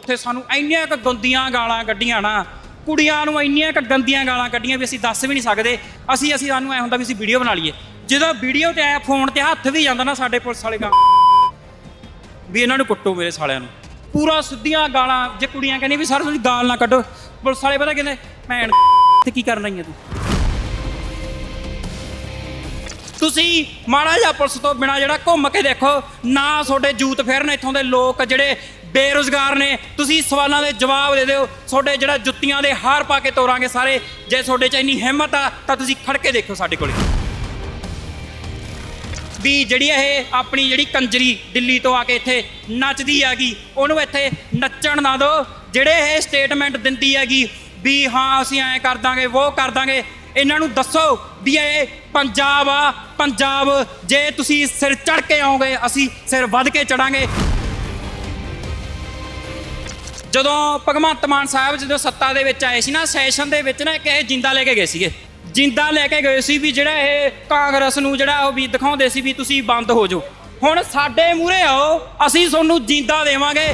ਉੱਥੇ ਸਾਨੂੰ ਇੰਨੀਆਂ ਕੁ ਗੰਦੀਆਂ ਗਾਲਾਂ ਕੱਢੀਆਂ ਨਾ, ਕੁੜੀਆਂ ਨੂੰ ਇੰਨੀਆਂ ਕੁ ਗੰਦੀਆਂ ਗਾਲਾਂ ਕੱਢੀਆਂ ਵੀ ਅਸੀਂ ਦੱਸ ਵੀ ਨਹੀਂ ਸਕਦੇ, ਅਸੀਂ ਅਸੀਂ ਸਾਨੂੰ ਐ ਹੁੰਦਾ ਵੀ ਅਸੀਂ ਵੀਡੀਓ ਬਣਾ ਲਈਏ। ਜਦੋਂ ਵੀਡੀਓ ਤੇ ਐ ਫੋਨ ਤੇ ਹੱਥ ਵੀ ਜਾਂਦਾ ਨਾ ਸਾਡੇ ਪੁਲਿਸ ਵਾਲੇ ਗਾ ਵੀ ਇਹਨਾਂ ਨੂੰ ਕੁੱਟੋ ਮੇਰੇ ਸਾਲਿਆਂ ਨੂੰ। ਪੂਰਾ ਸਿੱਧੀਆਂ ਗਾਲਾਂ, ਜੇ ਕੁੜੀਆਂ ਕਹਿੰਦੀਆਂ ਵੀ ਸਰ ਤੁਸੀਂ ਗਾਲ ਨਾ ਕੱਢੋ, ਪੁਲਿਸ ਵਾਲੇ ਪਤਾ ਕਹਿੰਦੇ ਭੈਣ, ਤੇ ਕੀ ਕਰਨ ਆਈ ਆ ਤੂੰ? ਤੁਸੀਂ ਮਾੜਾ ਜਿਹਾ ਪੁਲਿਸ ਤੋਂ ਬਿਨਾ ਜਿਹੜਾ ਘੁੰਮ ਕੇ ਦੇਖੋ, ਨਾ ਤੁਹਾਡੇ ਜੂਤ ਫਿਰਨ ਇੱਥੋਂ ਦੇ ਲੋਕ ਜਿਹੜੇ ਬੇਰੁਜ਼ਗਾਰ ਨੇ, ਤੁਸੀਂ ਸਵਾਲਾਂ ਦੇ ਜਵਾਬ ਦੇ ਦਿਓ। ਤੁਹਾਡੇ ਜਿਹੜਾ ਜੁੱਤੀਆਂ ਦੇ ਹਾਰ ਪਾ ਕੇ ਤੋਰਾਂਗੇ ਸਾਰੇ, ਜੇ ਤੁਹਾਡੇ 'ਚ ਇੰਨੀ ਹਿੰਮਤ ਆ, ਤਾਂ ਤੁਸੀਂ ਖੜ ਕੇ ਦੇਖੋ ਸਾਡੇ ਕੋਲੇ। ਵੀ ਜਿਹੜੀ ਇਹ ਆਪਣੀ ਜਿਹੜੀ ਕੰਜਰੀ ਦਿੱਲੀ ਤੋਂ ਆ ਕੇ ਇੱਥੇ ਨੱਚਦੀ ਹੈਗੀ, ਉਹਨੂੰ ਇੱਥੇ ਨੱਚਣ ਨਾ ਦਿਓ। ਜਿਹੜੇ ਇਹ ਸਟੇਟਮੈਂਟ ਦਿੰਦੀ ਹੈਗੀ, ਵੀ ਹਾਂ, ਅਸੀਂ ਐਂ ਕਰ ਦਾਂਗੇ ਉਹ ਕਰ ਦਾਂਗੇ, ਇਹਨਾਂ ਨੂੰ ਦੱਸੋ ਵੀ ਇਹ ਪੰਜਾਬ ਆ ਪੰਜਾਬ, ਜੇ ਤੁਸੀਂ ਸਿਰ ਚੜ ਕੇ ਆਓਗੇ, ਅਸੀਂ ਸਿਰ ਵੱਧ ਕੇ ਚੜਾਂਗੇ ਜਦੋਂ ਭਗਵੰਤ ਮਾਨ ਸਾਹਿਬ ਜਦੋਂ ਸੱਤਾ ਦੇ ਵਿੱਚ ਆਏ ਸੀ ਨਾ ਸੈਸ਼ਨ ਦੇ ਵਿੱਚ ਨਾ ਇੱਕ ਇਹ ਜਿੰਦਾ ਲੈ ਕੇ ਗਏ ਸੀਗੇ। ਜਿੰਦਾ ਲੈ ਕੇ ਗਏ ਸੀ ਵੀ ਜਿਹੜਾ ਇਹ ਕਾਂਗਰਸ ਨੂੰ ਜਿਹੜਾ ਉਹ ਵੀ ਦਿਖਾਉਂਦੇ ਸੀ ਵੀ ਤੁਸੀਂ ਬੰਦ ਹੋ ਜਾਓ। ਹੁਣ ਸਾਡੇ ਮੂਹਰੇ ਆਓ, ਅਸੀਂ ਤੁਹਾਨੂੰ ਜਿੰਦਾ ਦੇਵਾਂਗੇ।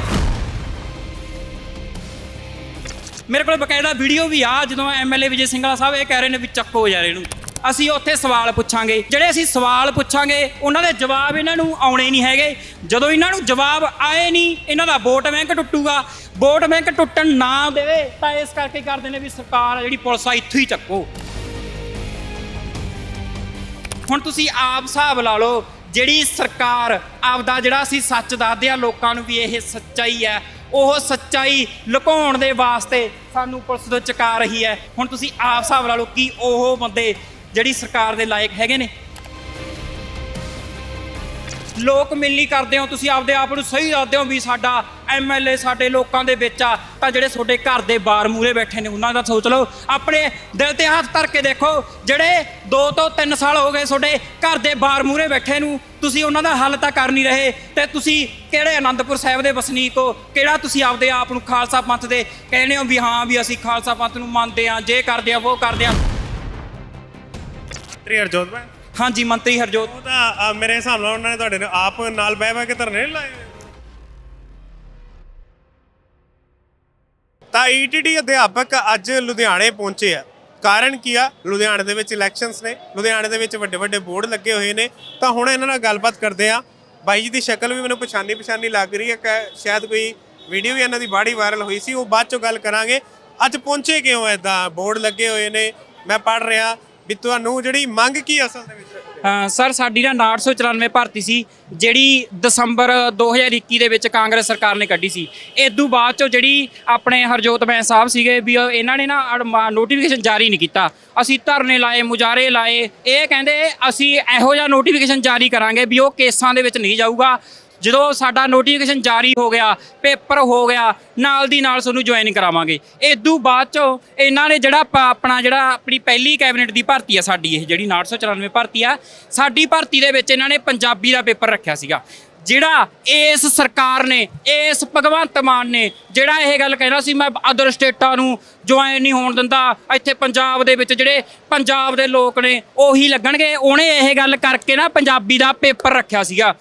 ਮੇਰੇ ਕੋਲ ਬਕਾਇਦਾ ਵੀਡੀਓ ਵੀ ਆ, ਜਦੋਂ ਐਮਐਲਏ ਵਿਜੇ ਸਿੰਘਲਾ ਸਾਹਿਬ ਇਹ ਕਹਿ ਰਹੇ ਨੇ ਵੀ ਚੱਕੋ ਯਾਰ ਇਹਨੂੰ। ਅਸੀਂ ਉੱਥੇ ਸਵਾਲ ਪੁੱਛਾਂਗੇ। ਜਿਹੜੇ ਅਸੀਂ ਸਵਾਲ ਪੁੱਛਾਂਗੇ, ਉਹਨਾਂ ਦੇ ਜਵਾਬ ਇਹਨਾਂ ਨੂੰ ਆਉਣੇ ਨਹੀਂ ਹੈਗੇ। ਜਦੋਂ ਇਹਨਾਂ ਨੂੰ ਜਵਾਬ ਆਏ ਨਹੀਂ, ਇਹਨਾਂ ਦਾ ਵੋਟ ਬੈਂਕ ਟੁੱਟੂਗਾ। ਵੋਟ ਬੈਂਕ ਟੁੱਟਣ ਨਾ ਦੇਵੇ, ਤਾਂ ਇਸ ਕਰਕੇ ਕਰਦੇ ਨੇ ਵੀ ਸਰਕਾਰ ਜਿਹੜੀ ਪੁਲਿਸ ਆ, ਇੱਥੋਂ ਹੀ ਚੱਕੋ। ਹੁਣ ਤੁਸੀਂ ਆਪ ਹਿਸਾਬ ਲਾ ਲਓ, ਜਿਹੜੀ ਸਰਕਾਰ ਆਪਦਾ ਜਿਹੜਾ ਅਸੀਂ ਸੱਚ ਦੱਸਦੇ ਆ, ਲੋਕਾਂ ਨੂੰ ਵੀ ਇਹ ਸੱਚਾਈ ਹੈ ਉਹ ਸੱਚਾਈ ਲੁਕਾਉਣ ਦੇ ਵਾਸਤੇ ਸਾਨੂੰ ਪੁਲਿਸ ਤੋਂ ਚੁਕਾ ਰਹੀ ਹੈ। ਹੁਣ ਤੁਸੀਂ ਆਪ ਹਿਸਾਬ ਲਾ ਲਓ, ਕਿ ਉਹ ਬੰਦੇ ਜਿਹੜੀ ਸਰਕਾਰ ਦੇ ਲਾਇਕ ਹੈਗੇ ਨੇ। ਲੋਕ ਮਿਲਣੀ ਕਰਦੇ ਹੋ, ਤੁਸੀਂ ਆਪਦੇ ਆਪ ਨੂੰ ਸਹੀ ਦੱਸਦੇ ਹੋ ਵੀ ਸਾਡਾ ਐਮਐਲਏ ਸਾਡੇ ਲੋਕਾਂ ਦੇ ਵਿੱਚ ਆ। ਤਾਂ ਜਿਹੜੇ ਤੁਹਾਡੇ ਘਰ ਦੇ ਬਾਰ ਮੂਰੇ ਬੈਠੇ ਨੇ, ਉਹਨਾਂ ਦਾ ਸੋਚ ਲਓ। ਆਪਣੇ ਦਿਲ ਤੇ ਹੱਥ ਧਰ ਕੇ ਦੇਖੋ, ਜਿਹੜੇ 2 ਤੋਂ 3 ਸਾਲ ਹੋ ਗਏ ਤੁਹਾਡੇ ਘਰ ਦੇ ਬਾਰ ਮੂਰੇ ਬੈਠੇ ਨੂੰ, ਤੁਸੀਂ ਉਹਨਾਂ ਦਾ ਹੱਲ ਤਾਂ ਕਰ ਨਹੀਂ ਰਹੇ। ਤੇ ਤੁਸੀਂ ਕਿਹੜੇ ਆਨੰਦਪੁਰ ਸਾਹਿਬ ਦੇ ਵਸਨੀਕ ਹੋ? ਕਿਹੜਾ ਤੁਸੀਂ ਆਪਦੇ ਆਪ ਨੂੰ ਖਾਲਸਾ ਪੰਥ ਦੇ ਕਹਿੰਦੇ ਹੋ ਵੀ ਹਾਂ ਵੀ ਅਸੀਂ ਖਾਲਸਾ ਪੰਥ ਨੂੰ ਮੰਨਦੇ ਆ ਜੇ ਕਰਦੇ ਆ, ਉਹ ਕਰਦੇ ਆ। ਮੰਤਰੀ ਹਰਜੋਤ ਮੈਂ ਹਾਂਜੀ ਮੰਤਰੀ ਹਰਜੋਤ। ਉਹ ਤਾਂ ਮੇਰੇ ਹਿਸਾਬ ਨਾਲ ਉਹਨਾਂ ਨੇ ਤੁਹਾਡੇ ਨਾਲ ਆਪ ਨਾਲ ਬਹਿ ਬਹਿ ਕੇ ਧਰਨੇ ਲਾਏ? ਤਾਂ ਈਟੀਟੀ ਅਧਿਆਪਕ ਅੱਜ ਲੁਧਿਆਣੇ ਪਹੁੰਚੇ ਆ। ਕਾਰਨ ਕੀ ਆ? ਲੁਧਿਆਣੇ ਦੇ ਵਿੱਚ ਇਲੈਕਸ਼ਨਸ ਨੇ ਲੁਧਿਆਣੇ ਦੇ ਵਿੱਚ ਵੱਡੇ ਵੱਡੇ ਬੋਰਡ ਲੱਗੇ ਹੋਏ ਨੇ। ਤਾਂ ਹੁਣ ਇਹਨਾਂ ਨਾਲ ਗੱਲਬਾਤ ਕਰਦੇ ਆ। ਬਾਈ ਜੀ ਦੀ ਸ਼ਕਲ ਵੀ ਮੈਨੂੰ ਪਛਾਣੀ ਪਛਾਣੀ ਲੱਗ ਰਹੀ ਹੈ। ਕਿ ਸ਼ਾਇਦ ਕੋਈ ਵੀਡੀਓ ਵੀ ਇਹਨਾਂ ਦੀ ਬਾੜੀ ਵਾਇਰਲ ਹੋਈ ਸੀ ਉਹ ਬਾਅਦ ਚੋਂ ਗੱਲ ਕਰਾਂਗੇ। ਅੱਜ ਪਹੁੰਚੇ ਕਿਉਂ ਐਦਾਂ ਬੋਰਡ ਲੱਗੇ ਹੋਏ ਨੇ। ਮੈਂ ਪੜ ਰਿਹਾ ਵੀ ਤੁਹਾਨੂੰ ਜਿਹੜੀ ਮੰਗ ਕੀ ਅਸਲ ਦੇ ਵਿੱਚ? ਅ, ਸਰ ਸਾਡੀ ਨਾ 994 ਭਰਤੀ ਸੀ ਜਿਹੜੀ ਦਸੰਬਰ 2021 ਦੇ ਵਿੱਚ ਕਾਂਗਰਸ ਸਰਕਾਰ ਨੇ ਕੱਢੀ ਸੀ। ਇਦੋਂ ਬਾਅਦ ਚੋਂ ਜਿਹੜੀ ਆਪਣੇ ਹਰਜੋਤ ਬੈਂ ਸਾਹਿਬ ਸੀਗੇ ਵੀ ਉਹ- ਇਹਨਾਂ ਨੇ ਨਾ ਨੋਟੀਫਿਕੇਸ਼ਨ ਜਾਰੀ ਨਹੀਂ ਕੀਤਾ। ਅਸੀਂ ਧਰਨੇ ਲਾਏ ਮੁਜ਼ਾਹਰੇ ਲਾਏ ਇਹ ਕਹਿੰਦੇ ਅਸੀਂ ਇਹੋ ਜਿਹਾ ਨੋਟੀਫਿਕੇਸ਼ਨ ਜਾਰੀ ਕਰਾਂਗੇ ਵੀ ਉਹ ਕੇਸਾਂ ਦੇ ਵਿੱਚ ਨਹੀਂ ਜਾਊਗਾ। ਜਦੋਂ ਸਾਡਾ ਨੋਟੀਫਿਕੇਸ਼ਨ ਜਾਰੀ ਹੋ ਗਿਆ, ਪੇਪਰ ਹੋ ਗਿਆ, ਨਾਲ ਦੀ ਨਾਲ ਤੁਹਾਨੂੰ ਜੁਆਇਨ ਕਰਾਵਾਂਗੇ। ਇਦੋਂ ਬਾਅਦ ਚੋਂ ਇਹਨਾਂ ਨੇ ਜਿਹੜਾ ਪ- ਆਪਣਾ ਜਿਹੜਾ ਆਪਣੀ ਪਹਿਲੀ ਕੈਬਨਿਟ ਦੀ ਭਰਤੀ ਆ ਸਾਡੀ ਇਹ, ਜਿਹੜੀ 994 ਭਰਤੀ ਆ, ਸਾਡੀ ਭਰਤੀ ਦੇ ਵਿੱਚ ਇਹਨਾਂ ਨੇ ਪੰਜਾਬੀ ਦਾ ਪੇਪਰ ਰੱਖਿਆ ਸੀਗਾ। ਜਿਹੜਾ ਇਸ ਸਰਕਾਰ ਨੇ, ਇਸ ਭਗਵੰਤ ਮਾਨ ਨੇ ਜਿਹੜਾ ਇਹ ਗੱਲ ਕਹਿਣਾ ਸੀ, ਮੈਂ ਅਦਰ ਸਟੇਟਾਂ ਨੂੰ ਜੁਆਇਨ ਨਹੀਂ ਹੋਣ ਦਿੰਦਾ, ਇੱਥੇ ਪੰਜਾਬ ਦੇ ਵਿੱਚ ਜਿਹੜੇ ਪੰਜਾਬ ਦੇ ਲੋਕ ਨੇ, ਉਹੀ ਲੱਗਣਗੇ। ਉਹਨੇ ਇਹ ਗੱਲ ਕਰਕੇ ਨਾ ਪੰਜਾਬੀ ਦਾ ਪੇਪਰ ਰੱਖਿਆ ਸੀਗਾ।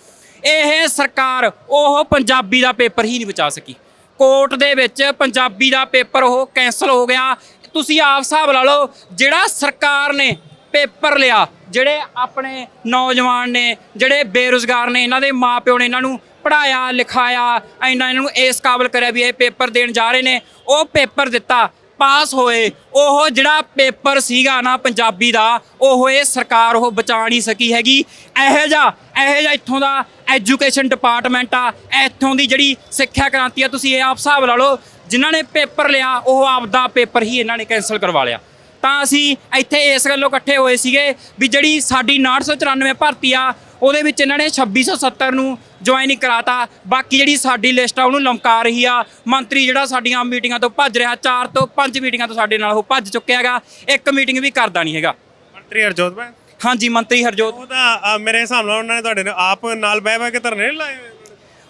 ਇਹ ਸਰਕਾਰ ਉਹ ਪੰਜਾਬੀ ਦਾ ਪੇਪਰ ਹੀ ਨਹੀਂ ਬਚਾ ਸਕੀ। ਕੋਰਟ ਦੇ ਵਿੱਚ ਪੰਜਾਬੀ ਦਾ ਪੇਪਰ ਉਹ ਕੈਨਸਲ ਹੋ ਗਿਆ। ਤੁਸੀਂ ਆਪ ਹਿਸਾਬ ਲਾ ਲਓ, ਜਿਹੜਾ ਸਰਕਾਰ ਨੇ ਪੇਪਰ ਲਿਆ, ਜਿਹੜੇ ਆਪਣੇ ਨੌਜਵਾਨ ਨੇ, ਜਿਹੜੇ ਬੇਰੁਜ਼ਗਾਰ ਨੇ, ਇਹਨਾਂ ਦੇ ਮਾਪਿਓ ਨੇ ਇਹਨਾਂ ਨੂੰ ਪੜਾਇਆ ਲਿਖਾਇਆ ਇੰਨਾ ਇਹਨਾਂ ਨੂੰ ਇਸ ਕਾਬਲ ਕਰਿਆ ਵੀ ਇਹ ਪੇਪਰ ਦੇਣ ਜਾ ਰਹੇ ਨੇ, ਉਹ ਪੇਪਰ ਦਿੱਤਾ, ਪਾਸ ਹੋਏ, ਉਹ ਜਿਹੜਾ ਪੇਪਰ ਸੀਗਾ ਨਾ ਪੰਜਾਬੀ ਦਾ, ਉਹ ਇਹ ਸਰਕਾਰ ਉਹ ਬਚਾ ਨਹੀਂ ਸਕੀ ਹੈਗੀ। ਇਹੋ ਜਿਹਾ ਇਹੋ ਜਿਹਾ ਇੱਥੋਂ ਦਾ ਐਜੂਕੇਸ਼ਨ ਡਿਪਾਰਟਮੈਂਟ ਆ ਇੱਥੋਂ ਦੀ ਜਿਹੜੀ ਸਿੱਖਿਆ ਕ੍ਰਾਂਤੀ ਆ, ਤੁਸੀਂ ਇਹ ਆਪ ਹਿਸਾਬ ਲਾ ਲਓ, ਜਿਨ੍ਹਾਂ ਨੇ ਪੇਪਰ ਲਿਆ, ਉਹ ਆਪਦਾ ਪੇਪਰ ਹੀ ਇਹਨਾਂ ਨੇ ਕੈਨਸਲ ਕਰਵਾ ਲਿਆ। ਤਾਂ ਅਸੀਂ ਇੱਥੇ ਇਸ ਗੱਲੋਂ ਇਕੱਠੇ ਹੋਏ ਸੀਗੇ ਵੀ ਜਿਹੜੀ ਸਾਡੀ 994 ਭਰਤੀ ਆ, ਉਹਦੇ ਵਿੱਚ ਇਹਨਾਂ ਨੇ 2670 ਨੂੰ ਜੁਆਇਨ ਕਰਾਤਾ। ਬਾਕੀ ਜਿਹੜੀ ਸਾਡੀ ਲਿਸਟ ਆ, ਉਹਨੂੰ ਲਮਕਾ ਰਹੀ ਆ। ਮੰਤਰੀ ਜਿਹੜਾ ਸਾਡੀਆਂ ਮੀਟਿੰਗਾਂ ਤੋਂ ਭੱਜ ਰਿਹਾ, ਚਾਰ ਤੋਂ ਪੰਜ ਮੀਟਿੰਗਾਂ ਤੋਂ ਸਾਡੇ ਨਾਲ ਉਹ ਭੱਜ ਚੁੱਕਿਆ ਹੈਗਾ। ਇੱਕ ਮੀਟਿੰਗ ਵੀ ਕਰਦਾ ਨਹੀਂ ਹੈਗਾ। ਮੰਤਰੀ ਹਰਜੋਤ ਮੈਂ ਹਾਂਜੀ ਮੰਤਰੀ ਹਰਜੋਤ। ਉਹ ਤਾਂ ਅ, ਮੇਰੇ ਹਿਸਾਬ ਨਾਲ ਉਹਨਾਂ ਨੇ ਤੁਹਾਡੇ ਨਾਲ ਆਪ ਨਾਲ ਬਹਿ ਬਹਿ ਕੇ ਧਰਨੇ ਲਾਏ ਹੋਏ?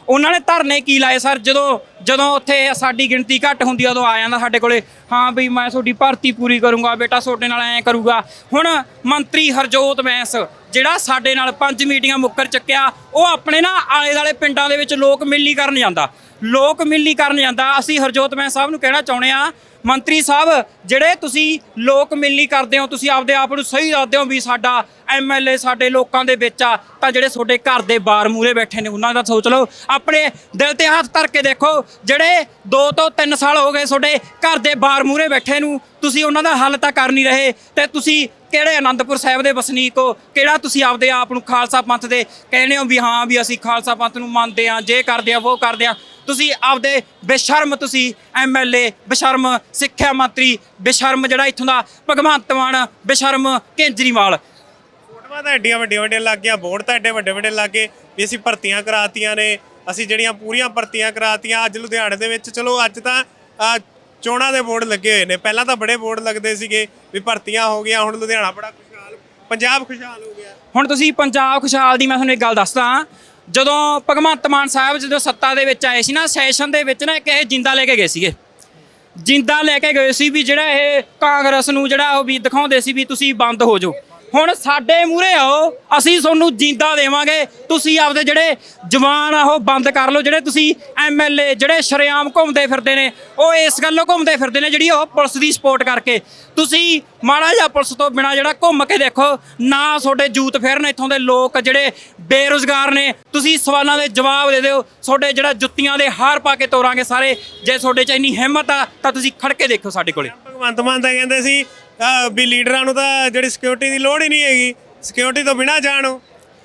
ਉਹਨਾਂ ਨੇ ਧਰਨੇ ਕੀ ਲਾਏ ਸਰ? ਜਦੋਂ ਜਦੋਂ ਉੱਥੇ ਸਾਡੀ ਗਿਣਤੀ ਘੱਟ ਹੁੰਦੀ ਆ ਉਦੋਂ ਆ ਜਾਂਦਾ ਸਾਡੇ ਕੋਲੇ ਹਾਂ ਵੀ ਮੈਂ ਤੁਹਾਡੀ ਭਰਤੀ ਪੂਰੀ ਕਰੂੰਗਾ ਬੇਟਾ ਤੁਹਾਡੇ ਨਾਲ ਐਂ ਕਰੂਗਾ। ਹੁਣ ਮੰਤਰੀ ਹਰਜੋਤ ਬੈਂਸ ਜਿਹੜਾ ਸਾਡੇ ਨਾਲ ਪੰਜ ਮੀਟਿੰਗਾਂ ਮੁੱਕਰ ਚੱਕਿਆ ਉਹ ਆਪਣੇ ਨਾ ਆਲੇ ਦਾਲੇ ਪਿੰਡਾਂ ਦੇ ਵਿੱਚ ਲੋਕ ਮਿਲਣੀ ਕਰਨ ਜਾਂਦਾ। ਲੋਕ ਮਿਲਣੀ ਕਰਨ ਜਾਂਦਾ। ਅਸੀਂ ਹਰਜੋਤ ਮੈਂ ਸਾਹਿਬ ਨੂੰ ਕਹਿਣਾ ਚਾਹੁੰਦੇ ਆ ਮੰਤਰੀ ਸਾਹਿਬ, ਜਿਹੜੇ ਤੁਸੀਂ ਲੋਕ ਮਿਲਣੀ ਕਰਦੇ ਹੋ, ਤੁਸੀਂ ਆਪਦੇ ਆਪ ਨੂੰ ਸਹੀ ਦੱਸਦੇ ਹੋ ਵੀ ਸਾਡਾ ਐਮਐਲਏ ਸਾਡੇ ਲੋਕਾਂ ਦੇ ਵਿੱਚ ਆ, ਤਾਂ ਜਿਹੜੇ ਤੁਹਾਡੇ ਘਰ ਦੇ ਬਾਰ ਮੂਰੇ ਬੈਠੇ ਨੇ, ਉਹਨਾਂ ਦਾ ਸੋਚ ਲਓ। ਆਪਣੇ ਦਿਲ ਤੇ ਹੱਥ ਧਰ ਕੇ ਦੇਖੋ, ਜਿਹੜੇ 2 ਤੋਂ 3 ਸਾਲ ਹੋ ਗਏ ਤੁਹਾਡੇ ਘਰ ਦੇ ਬਾਰ ਮੂਰੇ ਬੈਠੇ ਨੂੰ, ਤੁਸੀਂ ਉਹਨਾਂ ਦਾ ਹੱਲ ਤਾਂ ਕਰ ਨਹੀਂ ਰਹੇ। ਤੇ ਤੁਸੀਂ ਕਿਹੜੇ ਅਨੰਦਪੁਰ ਸਾਹਿਬ ਦੇ ਵਸਨੀਕ ਹੋ? ਕਿਹੜਾ ਤੁਸੀਂ ਆਪਦੇ ਆਪ ਨੂੰ ਖਾਲਸਾ ਪੰਥ ਦੇ ਕਹਿੰਦੇ ਹੋ ਵੀ ਹਾਂ ਵੀ ਅਸੀਂ ਖਾਲਸਾ ਪੰਥ ਨੂੰ ਮੰਨਦੇ ਆ ਜੇ ਕਰਦੇ ਆ ਉਹ ਕਰਦੇ ਆ ਤੁਸੀਂ ਆਪਦੇ ਬੇਸ਼ਰਮ ਤੁਸੀਂ ਐਮਐਲਏ ਬੇਸ਼ਰਮ ਸਿੱਖਿਆ ਮੰਤਰੀ ਬੇਸ਼ਰਮ ਜਿਹੜਾ ਇੱਥੋਂ ਦਾ ਭਗਵੰਤ ਮਾਨ ਬੇਸ਼ਰਮ ਕੇਜਰੀਵਾਲ। ਫੋਟੋਆਂ ਤਾਂ ਐਡੀਆਂ ਵੱਡੀਆਂ ਵੱਡੀਆਂ ਲੱਗ ਗਈਆਂ ਬੋਰਡ ਤਾਂ ਐਡੇ ਵੱਡੇ ਵੱਡੇ ਲੱਗ ਗਏ ਵੀ ਅਸੀਂ ਭਰਤੀਆਂ ਕਰਾਤੀਆਂ ਨੇ ਅਸੀਂ ਜਿਹੜੀਆਂ ਪੂਰੀਆਂ ਭਰਤੀਆਂ ਕਰਾਤੀਆਂ ਅੱਜ ਲੁਧਿਆਣੇ ਦੇ ਵਿੱਚ ਚਲੋ ਅੱਜ ਤਾਂ ਚੋਣਾਂ ਦੇ ਬੋਰਡ ਲੱਗੇ ਹੋਏ ਨੇ ਪਹਿਲਾਂ ਤਾਂ ਬੜੇ ਬੋਰਡ ਲੱਗਦੇ ਸੀਗੇ ਵੀ ਭਰਤੀਆਂ ਹੋ ਗਈਆਂ ਹੁਣ ਲੁਧਿਆਣਾ ਬੜਾ ਖੁਸ਼ਹਾਲ ਪੰਜਾਬ ਖੁਸ਼ਹਾਲ ਹੋ ਗਿਆ। ਹੁਣ ਤੁਸੀਂ ਪੰਜਾਬ ਖੁਸ਼ਹਾਲ ਦੀ ਮੈਂ ਤੁਹਾਨੂੰ ਇੱਕ ਗੱਲ ਦੱਸਦਾ ਜਦੋਂ ਭਗਵੰਤ ਮਾਨ ਸਾਹਿਬ ਜਦੋਂ ਸੱਤਾ ਦੇ ਵਿੱਚ ਆਏ ਸੀ ਨਾ ਸੈਸ਼ਨ ਦੇ ਵਿੱਚ ਨਾ ਇੱਕ ਇਹ ਜਿੰਦਾ ਲੈ ਕੇ ਗਏ ਸੀਗੇ। ਜਿੰਦਾ ਲੈ ਕੇ ਗਏ ਸੀ ਵੀ ਜਿਹੜਾ ਇਹ ਕਾਂਗਰਸ ਨੂੰ ਜਿਹੜਾ ਉਹ ਵੀ ਦਿਖਾਉਂਦੇ ਸੀ ਵੀ ਤੁਸੀਂ ਬੰਦ ਹੋ ਜਾਓ। ਹੁਣ ਸਾਡੇ ਮੂਹਰੇ ਆਓ, ਅਸੀਂ ਤੁਹਾਨੂੰ ਜਿੰਦਾ ਦੇਵਾਂਗੇ। ਤੁਸੀਂ ਆਪਦੇ ਜਿਹੜੇ ਜਵਾਨ ਆ, ਉਹ ਬੰਦ ਕਰ ਲਓ, ਜਿਹੜੇ ਤੁਸੀਂ ਐਮਐਲਏ ਜਿਹੜੇ ਸ਼ਰੇਆਮ ਘੁੰਮਦੇ ਫਿਰਦੇ ਨੇ, ਉਹ ਇਸ ਗੱਲੋਂ ਘੁੰਮਦੇ ਫਿਰਦੇ ਨੇ ਜਿਹੜੀ ਉਹ ਪੁਲਿਸ ਦੀ ਸਪੋਰਟ ਕਰਕੇ। ਤੁਸੀਂ ਮਾੜਾ ਜਿਹਾ ਪੁਲਿਸ ਤੋਂ ਬਿਨਾ ਜਿਹੜਾ ਘੁੰਮ ਕੇ ਦੇਖੋ, ਨਾ ਤੁਹਾਡੇ ਜੂਤ ਫਿਰਨ, ਇੱਥੋਂ ਦੇ ਲੋਕ ਜਿਹੜੇ ਬੇਰੁਜ਼ਗਾਰ ਨੇ, ਤੁਸੀਂ ਸਵਾਲਾਂ ਦੇ ਜਵਾਬ ਦੇ ਦਿਓ। ਤੁਹਾਡੇ ਜਿਹੜਾ ਜੁੱਤੀਆਂ ਦੇ ਹਾਰ ਪਾ ਕੇ ਤੋਰਾਂਗੇ ਸਾਰੇ, ਜੇ ਤੁਹਾਡੇ 'ਚ ਇੰਨੀ ਹਿੰਮਤ ਆ, ਤਾਂ ਤੁਸੀਂ ਖੜ ਕੇ ਦੇਖੋ ਸਾਡੇ ਕੋਲੇ। ਭਗਵੰਤ ਮਾਨ ਤਾਂ ਕਹਿੰਦੇ ਸੀ ਵੀ ਲੀਡਰਾਂ ਨੂੰ ਤਾਂ ਜਿਹੜੀ ਸਿਕਿਉਰਿਟੀ ਦੀ ਲੋੜ ਹੀ ਨਹੀਂ ਹੈਗੀ। ਸਿਕਿਉਰਿਟੀ ਤੋਂ ਬਿਨਾ ਜਾਣੋ।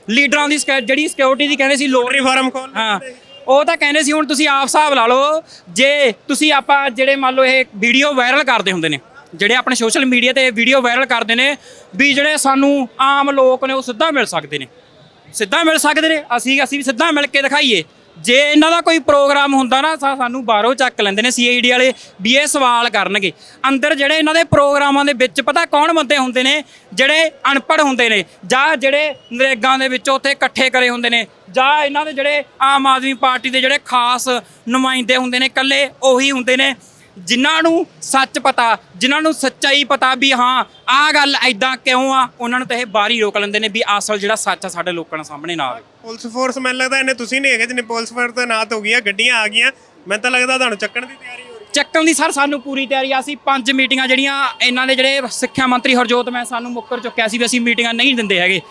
ਲੀਡਰਾਂ ਦੀ ਸਕੈ- ਜਿਹੜੀ ਸਿਕਿਉਰਿਟੀ ਦੀ ਕਹਿੰਦੇ ਸੀ ਲੋੜ ਲੋਟਰੀ ਫਾਰਮ ਖੋਲ ਹਾਂ। ਉਹ ਤਾਂ ਕਹਿੰਦੇ ਸੀ ਹੁਣ ਤੁਸੀਂ ਆਪ ਹਿਸਾਬ ਲਾ ਲਓ ਜੇ ਤੁਸੀਂ ਆਪਾਂ ਜਿਹੜੇ ਮੰਨ ਲਓ ਇਹ ਵੀਡੀਓ ਵਾਇਰਲ ਕਰਦੇ ਹੁੰਦੇ ਨੇ ਜਿਹੜੇ ਆਪਣੇ ਸੋਸ਼ਲ ਮੀਡੀਆ ਤੇ ਵੀਡੀਓ ਵਾਇਰਲ ਕਰਦੇ ਨੇ ਵੀ ਜਿਹੜੇ ਸਾਨੂੰ ਆਮ ਲੋਕ ਨੇ ਉਹ ਸਿੱਧਾ ਮਿਲ ਸਕਦੇ ਨੇ। ਸਿੱਧਾ ਮਿਲ ਸਕਦੇ ਨੇ ਅਸੀਂ ਅਸੀਂ ਵੀ ਸਿੱਧਾ ਮਿਲ ਕੇ ਦਿਖਾਈਏ। ਜੇ ਇਹਨਾਂ ਦਾ ਕੋਈ ਪ੍ਰੋਗਰਾਮ ਹੁੰਦਾ ਨਾ, ਸਾ- ਸਾਨੂੰ ਬਾਹਰੋਂ ਚੱਕ ਲੈਂਦੇ ਨੇ ਸੀਆਈਡੀ ਵਾਲੇ, ਵੀ ਇਹ ਸਵਾਲ ਕਰਨਗੇ। ਅੰਦਰ ਜਿਹੜੇ ਇਹਨਾਂ ਦੇ ਪ੍ਰੋਗਰਾਮਾਂ ਦੇ ਵਿੱਚ ਪਤਾ ਕੌਣ ਬੰਦੇ ਹੁੰਦੇ ਨੇ? ਜਿਹੜੇ ਅਨਪੜ੍ਹ ਹੁੰਦੇ ਨੇ, ਜਾਂ ਜਿਹੜੇ ਨਰੇਗਾ ਦੇ ਵਿੱਚ ਉੱਥੇ ਇਕੱਠੇ ਕਰੇ ਹੁੰਦੇ ਨੇ, ਜਾਂ ਇਹਨਾਂ ਦੇ ਜਿਹੜੇ ਆਮ ਆਦਮੀ ਪਾਰਟੀ ਦੇ ਜਿਹੜੇ ਖਾਸ ਨੁਮਾਇੰਦੇ ਹੁੰਦੇ ਨੇ, ਇਕੱਲੇ ਉਹੀ ਹੁੰਦੇ ਨੇ। ਜਿਨ੍ਹਾਂ ਨੂੰ ਸੱਚ ਪਤਾ ਜਿਨ੍ਹਾਂ ਨੂੰ ਸੱਚਾਈ ਪਤਾ ਵੀ ਹਾਂ ਆਹ ਗੱਲ ਐਦਾਂ ਕਿਉਂ ਆ? ਉਹਨਾਂ ਨੂੰ ਤਾਂ ਇਹ ਬਾਹਰ ਹੀ ਰੋਕ ਲੈਂਦੇ ਨੇ ਵੀ ਅਸਲ ਜਿਹੜਾ ਸੱਚ ਆ ਸਾਡੇ ਲੋਕਾਂ ਦੇ ਸਾਹਮਣੇ ਨਾ ਆਵੇ। ਪੁਲਿਸ ਫੋਰਸ ਮੈਨੂੰ ਲੱਗਦਾ ਇਹਨੇ ਤੁਸੀਂ ਨਹੀਂ ਹੈਗੇ ਜਿਹਨੇ ਪੁਲਿਸ ਫੋਰਸ ਤੇ ਨਾਤ ਹੋ ਗਈਆਂ ਗੱਡੀਆਂ ਆ ਗਈਆਂ। ਮੈਨੂੰ ਤਾਂ ਲੱਗਦਾ ਤੁਹਾਨੂੰ ਚੱਕਣ ਦੀ ਤਿਆਰੀ ਹੋ ਰਹੀ ਚੱਕਣ ਦੀ ਸਰ ਸਾਨੂੰ ਪੂਰੀ ਤਿਆਰੀ ਆ ਅਸੀਂ ਪੰਜ ਮੀਟਿੰਗਾਂ ਜਿਹੜੀਆਂ ਇਹਨਾਂ ਦੇ ਜਿਹੜੇ ਸਿੱਖਿਆ ਮੰਤਰੀ ਹਰਜੋਤ ਮੈਂ ਸਾਨੂੰ ਮੁੱਕਰ ਚੁੱਕਿਆ ਸੀ ਵੀ ਅਸੀਂ ਮੀਟਿੰਗਾਂ ਨਹੀਂ ਦਿੰਦੇ ਹੈਗੇ।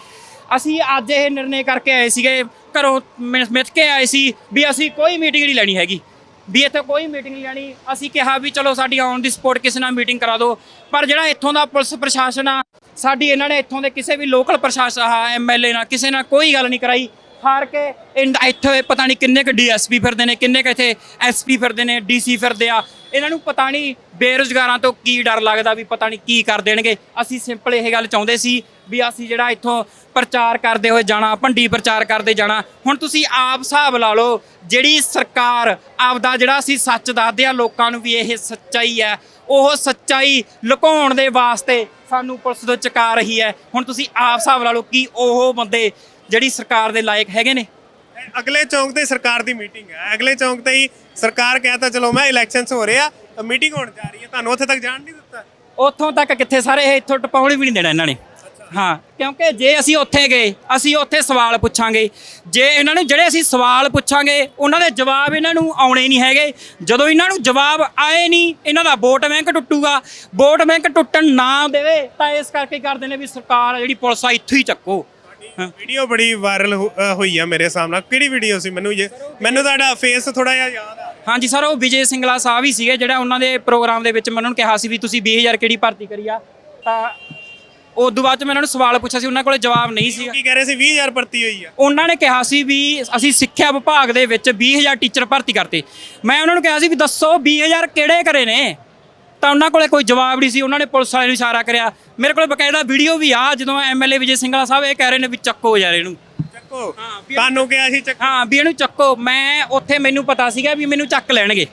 ਅਸੀਂ ਅੱਜ ਇਹ ਨਿਰਣੇ ਕਰਕੇ ਆਏ ਸੀਗੇ ਘਰੋਂ ਮਿ- ਮਿੱਥ ਕੇ ਆਏ ਸੀ ਵੀ ਅਸੀਂ ਕੋਈ ਮੀਟਿੰਗ ਨਹੀਂ ਲੈਣੀ ਹੈਗੀ। ਵੀ ਇੱਥੇ ਕੋਈ ਮੀਟਿੰਗ ਨਹੀਂ ਲੈਣੀ ਅਸੀਂ ਕਿਹਾ ਵੀ ਚਲੋ ਸਾਡੀ ਔਨ ਦੀ ਸਪੋਰਟ ਕਿਸੇ ਨਾਲ ਮੀਟਿੰਗ ਕਰਾ ਦਿਓ। ਪਰ ਜਿਹੜਾ ਇੱਥੋਂ ਦਾ ਪੁਲਿਸ ਪ੍ਰਸ਼ਾਸਨ ਆ, ਸਾਡੀ ਇਹਨਾਂ ਨੇ ਇੱਥੋਂ ਦੇ ਕਿਸੇ ਵੀ ਲੋਕਲ ਪ੍ਰਸ਼ਾਸਨ ਆ ਐਮਐਲਏ ਨਾਲ ਕਿਸੇ ਨਾਲ ਕੋਈ ਗੱਲ ਨਹੀਂ ਕਰਾਈ। ਹਾਰ ਕੇ ਇਨ- ਇੱਥੇ ਪਤਾ ਨਹੀਂ ਕਿੰਨੇ ਕੁ ਡੀਐਸਪੀ ਫਿਰਦੇ ਨੇ, ਕਿੰਨੇ ਕੁ ਇੱਥੇ ਐਸਪੀ ਫਿਰਦੇ ਨੇ ਡੀਸੀ ਫਿਰਦੇ ਆ। ਇਹਨਾਂ ਨੂੰ ਪਤਾ ਨਹੀਂ ਬੇਰੁਜ਼ਗਾਰਾਂ ਤੋਂ ਕੀ ਡਰ ਲੱਗਦਾ ਵੀ ਪਤਾ ਨਹੀਂ ਕੀ ਕਰ ਦੇਣਗੇ। ਅਸੀਂ ਸਿੰਪਲ ਇਹ ਗੱਲ ਚਾਹੁੰਦੇ ਸੀ ਵੀ ਅਸੀਂ ਜਿਹੜਾ ਇੱਥੋਂ ਪ੍ਰਚਾਰ ਕਰਦੇ ਹੋਏ ਜਾਣਾ, ਭੰਡੀ ਪ੍ਰਚਾਰ ਕਰਦੇ ਜਾਣਾ, ਹੁਣ ਤੁਸੀਂ ਆਪ ਹਿਸਾਬ ਲਾ ਲਓ, ਜਿਹੜੀ ਸਰਕਾਰ ਆਪਦਾ ਜਿਹੜਾ ਅਸੀਂ ਸੱਚ ਦੱਸਦੇ ਆ ਲੋਕਾਂ ਨੂੰ ਵੀ ਇਹ ਸੱਚਾਈ ਹੈ, ਉਹ ਸੱਚਾਈ ਲੁਕਾਉਣ ਦੇ ਵਾਸਤੇ ਸਾਨੂੰ ਪੁਲਿਸ ਤੋਂ ਚੁਕਾ ਰਹੀ ਹੈ। ਹੁਣ ਤੁਸੀਂ ਆਪ ਹਿਸਾਬ ਲਾ ਲਓ ਕਿ ਉਹ ਬੰਦੇ ਜਿਹੜੀ ਸਰਕਾਰ ਦੇ ਲਾਇਕ ਹੈਗੇ ਨੇ। ਅਗਲੇ ਚੌਂਕ ਤੇ ਸਰਕਾਰ ਦੀ ਮੀਟਿੰਗ ਹੈ। ਅਗਲੇ ਚੌਂਕ ਤੇ ਹੀ ਸਰਕਾਰ ਕਹਿੰਦਾ ਚਲੋ ਮੈਂ ਇਲੈਕਸ਼ਨਸ ਹੋ ਰਿਹਾ ਮੀਟਿੰਗ ਹੋਣ ਜਾ ਰਹੀ ਹੈ। ਤੁਹਾਨੂੰ ਉੱਥੇ ਤੱਕ ਜਾਣ ਨਹੀਂ ਦਿੱਤਾ। ਉੱਥੋਂ ਤੱਕ ਕਿੱਥੇ ਸਾਰੇ ਇਹ ਇੱਥੋਂ ਟਪਾਉਣ ਵੀ ਨਹੀਂ ਦੇਣਾ ਇਹਨਾਂ ਨੇ। ਹਾਂ ਕਿਉਂਕਿ ਜੇ ਅਸੀਂ ਉੱਥੇ ਗਏ ਅਸੀਂ ਉੱਥੇ ਸਵਾਲ ਪੁੱਛਾਂਗੇ। ਜੇ ਇਹਨਾਂ ਨੂੰ ਜਿਹੜੇ ਅਸੀਂ ਸਵਾਲ ਪੁੱਛਾਂਗੇ ਉਹਨਾਂ ਦੇ ਜਵਾਬ ਇਹਨਾਂ ਨੂੰ ਆਉਣੇ ਨਹੀਂ ਹੈਗੇ। ਜਦੋਂ ਇਹਨਾਂ ਨੂੰ ਜਵਾਬ ਆਏ ਨਹੀਂ ਇਹਨਾਂ ਦਾ ਵੋਟ ਬੈਂਕ ਟੁੱਟੂਗਾ। ਵੋਟ ਬੈਂਕ ਟੁੱਟਣ ਨਾ ਦੇਵੇ ਤਾਂ ਇਸ ਕਰਕੇ ਕਰਦੇ ਨੇ ਵੀ ਸਰਕਾਰ ਜਿਹੜੀ ਪੁਲਿਸ ਆ ਇੱਥੋਂ ਹੀ ਚੱਕੋ। ਵੀਡੀਓ ਬੜੀ ਵਾਇਰਲ ਹੋਈ ਆ ਮੇਰੇ ਸਾਹਮਣੇ ਕਿਹੜੀ ਵੀਡੀਓ ਸੀ ਮੈਨੂੰ ਜੇ ਮੈਨੂੰ ਤੁਹਾਡਾ ਫੇਸ ਥੋੜਾ ਜਿਹਾ ਯਾਦ ਆ। ਹਾਂਜੀ ਸਰ ਉਹ ਵਿਜੇ ਸਿੰਗਲਾ ਸਾਹਿਬ ਹੀ ਸੀਗੇ ਜਿਹੜਾ ਉਹਨਾਂ ਦੇ ਪ੍ਰੋਗਰਾਮ ਦੇ ਵਿੱਚ ਮੈਂ ਉਹਨਾਂ ਨੂੰ ਕਿਹਾ ਸੀ ਵੀ ਤੁਸੀਂ 20000 ਕਿਹੜੀ ਭਰਤੀ ਕਰੀ ਆ। ਤਾਂ ਉਸ ਤੋਂ ਬਾਅਦ 'ਚ ਮੈਂ ਉਹਨਾਂ ਨੂੰ ਸਵਾਲ ਪੁੱਛਿਆ ਸੀ ਉਹਨਾਂ ਕੋਲੇ ਜਵਾਬ ਨਹੀਂ ਸੀਗਾ। ਕੀ ਕਹਿ ਰਹੇ ਸੀ? 20000 ਭਰਤੀ ਹੋਈ ਆ। ਉਹਨਾਂ ਨੇ ਕਿਹਾ ਸੀ ਵੀ ਅਸੀਂ ਸਿੱਖਿਆ ਵਿਭਾਗ ਦੇ ਵਿੱਚ 20000 ਟੀਚਰ ਭਰਤੀ ਕਰਤੇ। ਮੈਂ ਉਹਨਾਂ ਨੂੰ ਕਿਹਾ ਸੀ ਵੀ ਦੱਸੋ 20000 ਕਿਹੜੇ ਕਰੇ ਨੇ? ਤਾਂ ਉਹਨਾਂ ਕੋਲੇ ਕੋਈ ਜਵਾਬ ਨਹੀਂ ਸੀ ਉਹਨਾਂ ਨੇ ਪੁਲਿਸ ਵਾਲੇ ਨੂੰ ਇਸ਼ਾਰਾ ਕਰਿਆ। ਮੇਰੇ ਕੋਲ ਬਕਾਇਦਾ ਵੀਡੀਓ ਵੀ ਆ ਜਦੋਂ ਐਮਐਲਏ ਵਿਜੇ ਸਿੰਗਲਾ ਸਾਹਿਬ ਇਹ ਕਹਿ ਰਹੇ ਨੇ ਵੀ ਚੱਕੋ ਯਾਰ ਇਹਨੂੰ। ਚੱਕੋ? ਹਾਂ, ਤੁਹਾਨੂੰ ਕਿਹਾ ਸੀ ਚੱਕੋ ਹਾਂ ਵੀ ਇਹਨੂੰ ਚੱਕੋ। ਮੈਂ ਉੱਥੇ ਮੈਨੂੰ ਪਤਾ ਸੀਗਾ ਵੀ ਮੈਨੂੰ ਚੱਕ ਲੈਣਗੇ।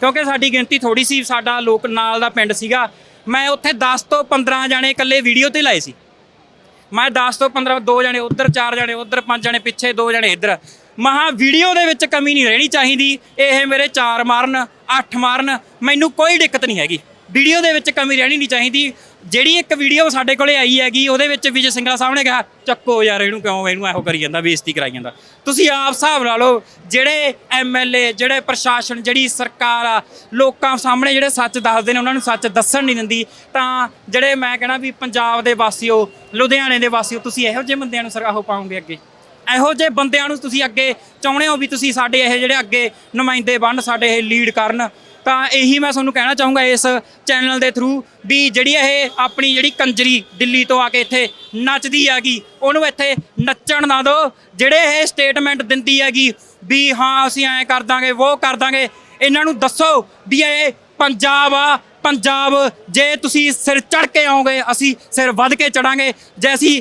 ਕਿਉਂਕਿ ਸਾਡੀ ਗਿਣਤੀ ਥੋੜੀ ਸੀ ਸਾਡਾ ਲੋਕ ਨਾਲ ਦਾ ਪਿੰਡ ਸੀਗਾ। ਮੈਂ ਉੱਥੇ 10 ਤੋਂ 15 ਜਾਣੇ ਇਕੱਲੇ ਵੀਡੀਓ ਤੇ ਲਾਏ ਸੀ। ਮੈਂ 10 ਤੋਂ 15 ਦੋ ਜਣੇ ਉਧਰ ਚਾਰ ਜਣੇ ਉਧਰ ਪੰਜ ਜਣੇ ਪਿੱਛੇ ਦੋ ਜਣੇ ਇੱਧਰ। ਮਹਾ ਵੀਡੀਓ ਦੇ ਵਿੱਚ ਕਮੀ ਨਹੀਂ ਰਹਿਣੀ ਚਾਹੀਦੀ। ਇਹ ਮੇਰੇ ਚਾਰ ਮਾਰਨ ਅੱਠ ਮਾਰਨ ਮੈਨੂੰ ਕੋਈ ਦਿੱਕਤ ਨਹੀਂ ਹੈਗੀ। ਵੀਡੀਓ ਦੇ ਵਿੱਚ ਕਮੀ ਰਹਿਣੀ ਨਹੀਂ ਚਾਹੀਦੀ। ਜਿਹੜੀ ਇੱਕ ਵੀਡੀਓ ਸਾਡੇ ਕੋਲੇ ਆਈ ਹੈਗੀ, ਉਹਦੇ ਵਿੱਚ ਵਿਜੇ ਸਿੰਗਲਾ ਸਾਹਿਬ ਨੇ ਕਿਹਾ, ਚੱਕੋ ਯਾਰ, ਇਹਨੂੰ ਕਿਉਂ, ਇਹਨੂੰ ਇਹੋ ਕਰੀ ਜਾਂਦਾ, ਬੇਇੱਜ਼ਤੀ ਕਰਾਈ ਜਾਂਦਾ। ਤੁਸੀਂ ਆਪ ਹਿਸਾਬ ਲਾ ਲਓ, ਜਿਹੜੇ ਐਮਐਲਏ ਜਿਹੜੇ ਪ੍ਰਸ਼ਾਸਨ, ਜਿਹੜੀ ਸਰਕਾਰ ਆ, ਲੋਕਾਂ ਸਾਹਮਣੇ ਜਿਹੜੇ ਸੱਚ ਦੱਸਦੇ ਨੇ, ਉਹਨਾਂ ਨੂੰ ਸੱਚ ਦੱਸਣ ਨਹੀਂ ਦਿੰਦੀ। ਤਾਂ ਜਿਹੜੇ ਮੈਂ ਕਹਿਣਾ ਵੀ ਪੰਜਾਬ ਦੇ ਵਾਸੀਓ, ਲੁਧਿਆਣੇ ਦੇ ਵਾਸੀਓ, ਤੁਸੀਂ ਇਹੋ ਜਿਹੇ ਬੰਦਿਆਂ ਨੂੰ ਸਰਗਾਹੋ ਪਾਉਂਗੇ ਅੱਗੇ? ਇਹੋ ਜਿਹੇ ਬੰਦਿਆਂ ਨੂੰ ਤੁਸੀਂ ਅੱਗੇ ਚਾਹੁੰਦੇ ਹੋ ਵੀ ਤੁਸੀਂ ਸਾਡੇ ਇਹ ਜਿਹੜੇ ਅੱਗੇ ਨੁਮਾਇੰਦੇ ਬਣ ਸਾਡੇ ਇਹ ਲੀਡ ਕਰਨ? ਤਾਂ ਇਹੀ ਮੈਂ ਤੁਹਾਨੂੰ ਕਹਿਣਾ ਚਾਹੂੰਗਾ ਇਸ ਚੈਨਲ ਦੇ ਥਰੂ ਵੀ ਜਿਹੜੀ ਇਹ ਆਪਣੀ ਜਿਹੜੀ ਕੰਜਰੀ ਦਿੱਲੀ ਤੋਂ ਆ ਕੇ ਇੱਥੇ ਨੱਚਦੀ ਹੈਗੀ, ਉਹਨੂੰ ਇੱਥੇ ਨੱਚਣ ਨਾ ਦਿਓ। ਜਿਹੜੇ ਇਹ ਸਟੇਟਮੈਂਟ ਦਿੰਦੀ ਹੈਗੀ ਵੀ ਹਾਂ, ਅਸੀਂ ਐਂ ਕਰ ਦਾਂਗੇ ਉਹ ਕਰ ਦਾਂਗੇ, ਇਹਨਾਂ ਨੂੰ ਦੱਸੋ ਵੀ ਇਹ ਪੰਜਾਬ ਆ, ਪੰਜਾਬ, ਜੇ ਤੁਸੀਂ ਸਿਰ ਚੜ ਕੇ ਆਓਗੇ, ਅਸੀਂ ਸਿਰ ਵੱਧ ਕੇ ਚੜਾਂਗੇ ਜੇ ਅਸੀਂ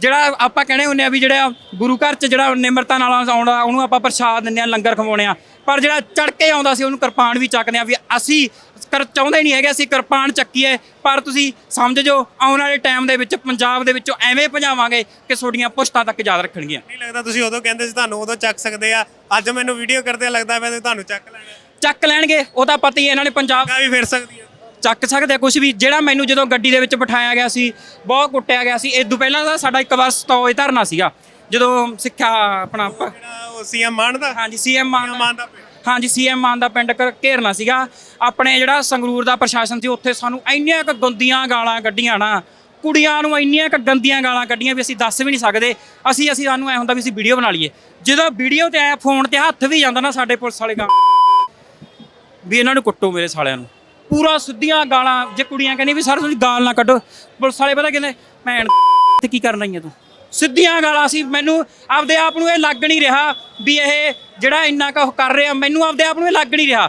ਜਿਹੜਾ ਆਪਾਂ ਕਹਿੰਦੇ ਹੁੰਦੇ ਆ ਵੀ ਜਿਹੜਾ ਗੁਰੂ ਘਰ ਚ ਜਿਹੜਾ ਨਿਮਰਤਾ ਨਾਲ ਆਉਂਦਾ ਉਹਨੂੰ ਆਪਾਂ ਪ੍ਰਸ਼ਾਦ ਦਿੰਦੇ ਆ ਲੰਗਰ ਖਵਾਉਣੇ ਆ। ਪਰ ਜਿਹੜਾ ਚੜ ਕੇ ਆਉਂਦਾ ਸੀ ਉਹਨੂੰ ਕਿਰਪਾਨ ਵੀ ਚੱਕਦੇ ਆ ਵੀ ਅਸੀਂ ਕਰ ਚਾਹੁੰਦੇ ਨਹੀਂ ਹੈਗੇ ਅਸੀਂ ਕਿਰਪਾਨ ਚੱਕੀਏ। ਪਰ ਤੁਸੀਂ ਸਮਝ ਜੋ ਆਉਣ ਵਾਲੇ ਟਾਈਮ ਦੇ ਵਿੱਚ ਪੰਜਾਬ ਦੇ ਵਿੱਚੋਂ ਐਵੇਂ ਭਜਾਵਾਂਗੇ ਕਿ ਤੁਹਾਡੀਆਂ ਪੁਸ਼ਤਾਂ ਤੱਕ ਯਾਦ ਰੱਖਣਗੀਆਂ। ਨਹੀਂ ਲੱਗਦਾ ਤੁਸੀਂ ਉਦੋਂ ਕਹਿੰਦੇ ਸੀ ਤੁਹਾਨੂੰ ਉਦੋਂ ਚੱਕ ਸਕਦੇ ਆ। ਅੱਜ ਮੈਨੂੰ ਵੀਡੀਓ ਕਰਦੇ ਲੱਗਦਾ ਤੇ ਤੁਹਾਨੂੰ ਚੱਕ ਲੈਣਾ। ਚੱਕ ਲੈਣਗੇ ਉਹਦਾ ਪਤਾ ਹੀ ਹੈ, ਇਹਨਾਂ ਨੇ ਪੰਜਾਬ ਵੀ ਫਿਰ ਸਕਦੀ ਆ। ਚੱਕ ਸਕਦੇ ਕੁਝ ਵੀ। ਜਿਹੜਾ ਮੈਨੂੰ ਜਦੋਂ ਗੱਡੀ ਦੇ ਵਿੱਚ ਬਿਠਾਇਆ ਗਿਆ ਸੀ ਬਹੁਤ ਕੁੱਟਿਆ ਗਿਆ ਸੀ। ਇਦੋਂ ਪਹਿਲਾਂ ਦਾ ਸਾਡਾ ਇੱਕ ਵਾਰ ਸਤੌਜ ਧਰਨਾ ਸੀਗਾ। ਜਦੋਂ ਸਿੱਖਿਆ ਆਪਣਾ ਪ- ਉਹ ਸੀਐਮ ਮਾਨ ਦਾ? ਹਾਂਜੀ ਸੀਐਮ ਮਾਨ ਮਾਨ ਦਾ ਪਿੰਡ। ਹਾਂਜੀ ਸੀਐਮ ਮਾਨ ਦਾ ਪਿੰਡ ਘ- ਘੇਰਨਾ ਸੀਗਾ। ਆਪਣੇ ਜਿਹੜਾ ਸੰਗਰੂਰ ਦਾ ਪ੍ਰਸ਼ਾਸਨ ਸੀ ਉੱਥੇ ਸਾਨੂੰ ਇੰਨੀਆਂ ਕੁ ਗੰਦੀਆਂ ਗਾਲਾਂ ਕੱਢੀਆਂ ਨਾ। ਕੁੜੀਆਂ ਨੂੰ ਇੰਨੀਆਂ ਕੁ ਗੰਦੀਆਂ ਗਾਲਾਂ ਕੱਢੀਆਂ ਵੀ ਅਸੀਂ ਦੱਸ ਵੀ ਨਹੀਂ ਸਕਦੇ। ਅਸੀਂ ਅਸੀਂ ਸਾਨੂੰ ਐ ਹੁੰਦਾ ਵੀ ਅਸੀਂ ਵੀਡੀਓ ਬਣਾ ਲਈਏ। ਜਦੋਂ ਵੀਡੀਓ ਤੇ ਆਇਆ ਫੋਨ ਤੇ ਹੱਥ ਵੀ ਜਾਂਦਾ ਨਾ ਸਾਡੇ ਪੁਲਿਸ ਵਾਲੇ ਗਾਂ ਵੀ ਇਹਨਾਂ ਨੂੰ ਕੁੱਟੋ ਮੇਰੇ ਸਾਲਿਆਂ ਨੂੰ। ਪੂਰਾ ਸਿੱਧੀਆਂ ਗਾਲਾਂ, ਜੇ ਕੁੜੀਆਂ ਕਹਿੰਦੀ ਵੀ ਸਰ ਤੁਸੀਂ ਗਾਲ ਨਾ ਕੱਢੋ ਪੁਲਿਸ ਵਾਲੇ ਪਤਾ ਕਹਿੰਦੇ, ਭੈਣ, ਤੇ ਕੀ ਕਰਨ ਆਈ ਹੈ ਤੂੰ? ਸਿੱਧੀਆਂ ਗਾਲਾਂ ਸੀ, ਮੈਨੂੰ ਆਪਦੇ ਆਪ ਨੂੰ ਇਹ ਲੱਗ ਨਹੀਂ ਰਿਹਾ ਵੀ ਇਹ ਜਿਹੜਾ ਇੰਨਾ ਕੁ ਕਰ ਰਿਹਾ, ਮੈਨੂੰ ਆਪਦੇ ਆਪ ਨੂੰ ਇਹ ਲੱਗ ਨਹੀਂ ਰਿਹਾ